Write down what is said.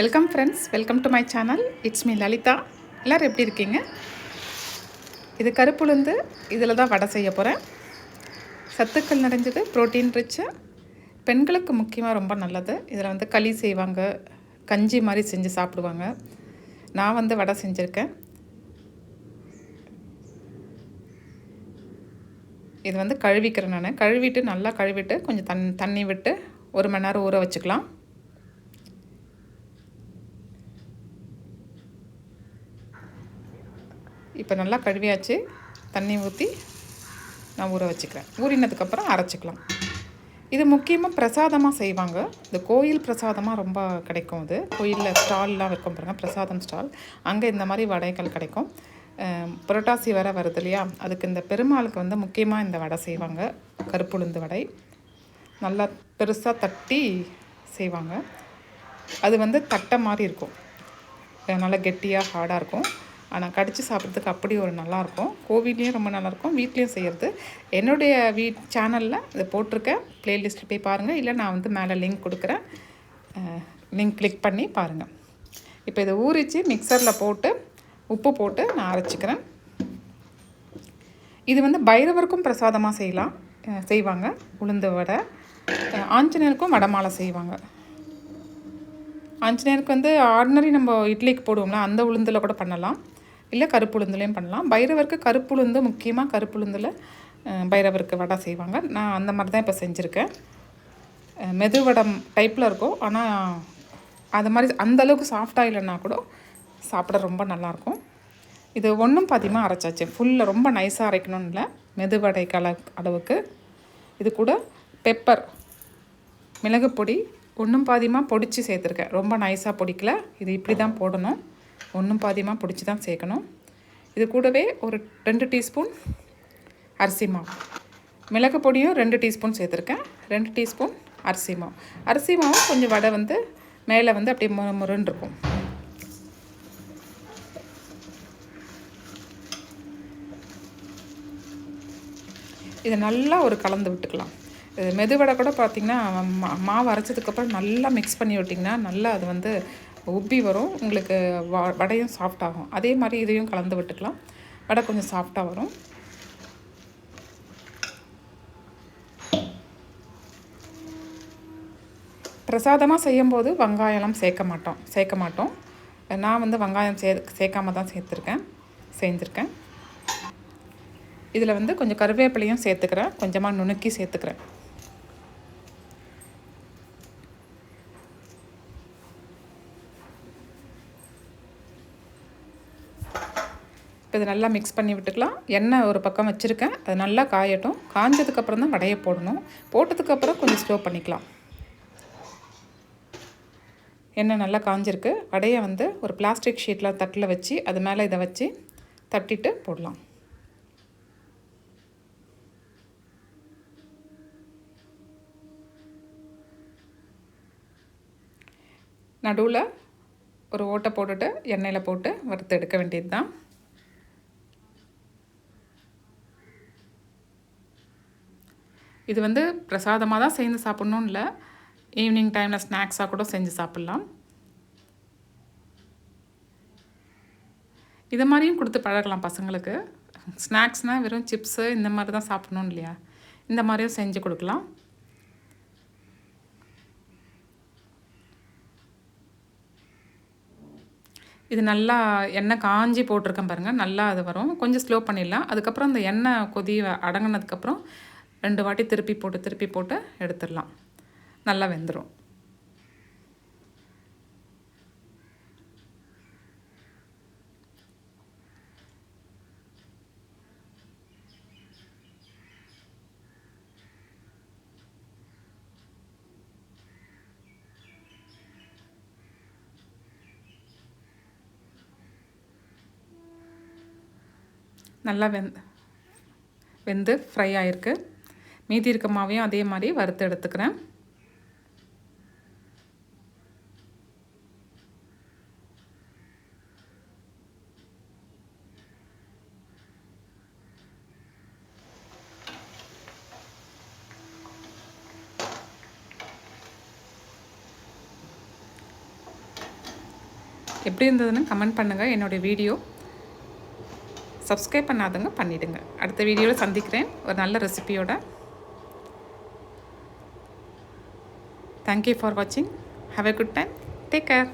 Welcome friends welcome to my channel it's me Lalitha எல்லோரும் எப்படி இருக்கீங்க இது கருப்புளுந்து இதில் தான் வடை செய்ய போகிறேன் சத்துக்கள் நிறைஞ்சது ப்ரோட்டீன் ரிச்சு பெண்களுக்கு முக்கியமாக ரொம்ப நல்லது இதில் வந்து களி செய்வாங்க கஞ்சி மாதிரி செஞ்சு சாப்பிடுவாங்க நான் வந்து வடை செஞ்சுருக்கேன் இது வந்து கழுவிக்கிறேன் நான் கழுவிட்டு நல்லா கழுவிட்டு கொஞ்சம் தண் தண்ணி விட்டு ஒரு மணி நேரம் ஊற வச்சுக்கலாம் இப்போ நல்லா கழுவியாச்சு தண்ணி ஊற்றி நான் ஊற வச்சுக்கிறேன் ஊறினதுக்கப்புறம் அரைச்சிக்கலாம் இது முக்கியமாக பிரசாதமாக செய்வாங்க இந்த கோயில் பிரசாதமாக ரொம்ப கிடைக்கும் இது கோயிலில் ஸ்டால்லாம் வைக்கும் பாருங்கள் பிரசாதம் ஸ்டால் அங்கே இந்த மாதிரி வடைகள் கிடைக்கும் புரட்டாசி வர வருது இல்லையா அதுக்கு இந்த பெருமாளுக்கு வந்து முக்கியமாக இந்த வடை செய்வாங்க கருப்புளுந்து வடை நல்லா பெருசாக தட்டி செய்வாங்க அது வந்து தட்டை மாதிரி இருக்கும் நல்லா கெட்டியாக ஹார்டாக இருக்கும் ஆனால் கடித்து சாப்பிட்றதுக்கு அப்படி ஒரு நல்லாயிருக்கும் கோவிட்லேயும் ரொம்ப நல்லாயிருக்கும் வீட்லேயும் செய்கிறது என்னுடைய வீ சேனலில் இதை போட்டிருக்கேன் ப்ளேலிஸ்ட்டில் போய் பாருங்கள் இல்லை நான் வந்து மேலே லிங்க் கொடுக்குறேன் லிங்க் கிளிக் பண்ணி பாருங்கள் இப்போ இதை ஊறிச்சு மிக்சரில் போட்டு உப்பு போட்டு நான் அரைச்சிக்கிறேன் இது வந்து பைரவருக்கும் பிரசாதமாக செய்யலாம் செய்வாங்க உளுந்து வடை ஆஞ்சநேயருக்கும் வடமாலை செய்வாங்க ஆஞ்சநேயருக்கு வந்து ஆர்டினரி நம்ம இட்லிக்கு போடுவோம்ல அந்த உளுந்தில் கூட பண்ணலாம் இல்லை கருப்புளுந்துலேயும் பண்ணலாம் பைரவருக்கு கருப்புளுந்து முக்கியமாக கருப்புளுந்தில் பைரவருக்கு வடை செய்வாங்க நான் அந்த மாதிரி தான் இப்போ செஞ்சுருக்கேன் மெதுவடம் டைப்பில் இருக்கும் ஆனால் அது மாதிரி அந்தளவுக்கு சாஃப்டாக இல்லைன்னா கூட சாப்பிட ரொம்ப நல்லாயிருக்கும் இது ஒன்றும் பாதிமாக அரைச்சாச்சு ஃபுல்லாக ரொம்ப நைஸாக அரைக்கணும்னு இல்லை மெதுவடை கல அளவுக்கு இது கூட பெப்பர் மிளகுப்பொடி ஒன்றும் பாதிமாக பொடிச்சு சேர்த்துருக்கேன் ரொம்ப நைஸாக பொடிக்கல இது இப்படி தான் போடணும் ஒன்றும் பாதியமாக பிடிச்சி தான் சேர்க்கணும் இது கூடவே ஒரு ரெண்டு டீஸ்பூன் அரிசி மாவு மிளகு பொடியும் ரெண்டு டீஸ்பூன் சேர்த்துருக்கேன் ரெண்டு டீஸ்பூன் அரிசி மாவு அரிசி மாவு கொஞ்சம் வடை வந்து மேலே வந்து அப்படியே முரு முருன்னு இருக்கும் இதை நல்லா ஒரு கலந்து விட்டுக்கலாம் மெதுவடை கூட பார்த்திங்கன்னா மாவு அரைச்சதுக்கப்புறம் நல்லா மிக்ஸ் பண்ணி விட்டிங்கன்னா நல்லா அது வந்து உப்பி வரும் உங்களுக்கு வடையும் சாஃப்டாகும் அதே மாதிரி இதையும் கலந்து விட்டுக்கலாம் வடை கொஞ்சம் சாஃப்டாக வரும் பிரசாதமாக செய்யும்போது வெங்காயம்லாம் சேர்க்க மாட்டோம் சேர்க்க மாட்டோம் நான் வந்து வெங்காயம் சே சேர்க்காம தான் சேர்த்துருக்கேன் செஞ்சுருக்கேன் இதில் வந்து கொஞ்சம் கருவேப்பிலையும் சேர்த்துக்கிறேன் கொஞ்சமாக நுணுக்கி சேர்த்துக்கிறேன் இப்போ இது நல்லா மிக்ஸ் பண்ணி விட்டுக்கலாம் எண்ணெய் ஒரு பக்கம் வச்சுருக்கேன் அது நல்லா காயட்டும் காஞ்சதுக்கப்புறம் தான் வடையை போடணும் போட்டதுக்கப்புறம் கொஞ்சம் ஸ்லோ பண்ணிக்கலாம் எண்ணெய் நல்லா காஞ்சிருக்கு வடையை வந்து ஒரு பிளாஸ்டிக் ஷீட்டில் தட்டில் வச்சு அது மேலே இதை வச்சு தட்டிட்டு போடலாம் நடுவில் ஒரு ஓட்டை போட்டுட்டு எண்ணெயில் போட்டு வறுத்து எடுக்க வேண்டியது தான் இது வந்து பிரசாதமாக தான் சேர்ந்து சாப்பிட்ணும் இல்லை ஈவினிங் டைமில் ஸ்நாக்ஸாக கூட செஞ்சு சாப்பிட்லாம் இது மாதிரியும் கொடுத்து பழகலாம் பசங்களுக்கு ஸ்நாக்ஸ்னால் வெறும் சிப்ஸு இந்த மாதிரி தான் சாப்பிட்ணும் இல்லையா இந்த மாதிரியும் செஞ்சு கொடுக்கலாம் இது நல்லா எண்ணெய் காஞ்சி போட்டிருக்கேன் பாருங்கள் நல்லா அது வரும் கொஞ்சம் ஸ்லோ பண்ணிடலாம் அதுக்கப்புறம் அந்த எண்ணெய் கொதி அடங்கினதுக்கப்புறம் ரெண்டு வாட்டி திருப்பி போட்டு திருப்பி போட்டு எடுத்துடலாம் நல்லா வெந்துடும் நல்லா வெந் வெந்து ஃப்ரை ஆகிருக்கு மீதி இருக்க மாவையும் அதே மாதிரி வறுத்து எடுத்துக்கிறேன் எப்படி இருந்ததுன்னு கமெண்ட் பண்ணுங்கள் என்னுடைய வீடியோ சப்ஸ்கிரைப் பண்ணாதவங்க பண்ணிவிடுங்க அடுத்த வீடியோவில் சந்திக்கிறேன் ஒரு நல்ல ரெசிபியோட Thank you for watching. Have a good time. Take care.